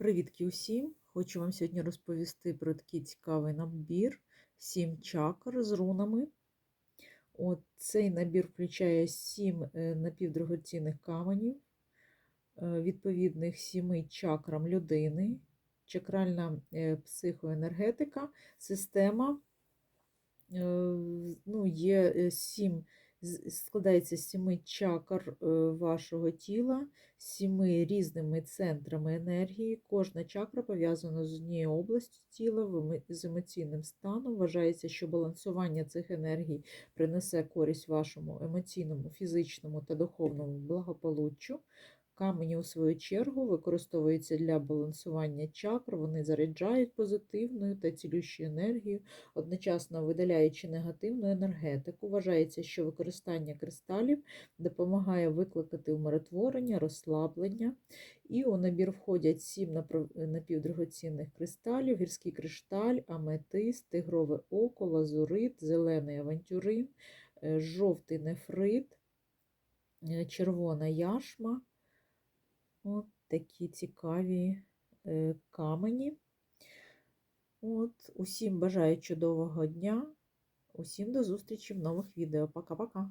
Привітки усім! Хочу вам сьогодні розповісти про такий цікавий набір сім чакр з рунами. От Цей набір включає сім е, напівдрагоцінних каменів, е, відповідних сіми чакрам людини, чакральна е, психоенергетика, система. Ну, є сім, складається з сіми чакр е, вашого тіла, сіми різними центрами енергії. Кожна чакра пов'язана з однією областю тіла з емоційним станом. Вважається, що балансування цих енергій принесе користь вашому емоційному, фізичному та духовному благополуччю. Камені, у свою чергу, використовуються для балансування чакр, вони заряджають позитивною та цілющою енергію, одночасно видаляючи негативну енергетику. Вважається, що використання кристалів допомагає викликати умиротворення, розслаблення. І у набір входять сім напівдрагоцінних кристалів: гірський кришталь, аметист, тигрове око, лазурит, зелений авантюрин, е, жовтий нефрит, е, червона яшма. От такі цікаві е, камені. От, усім бажаю чудового дня. Усім до зустрічі в нових відео. Пока-пока.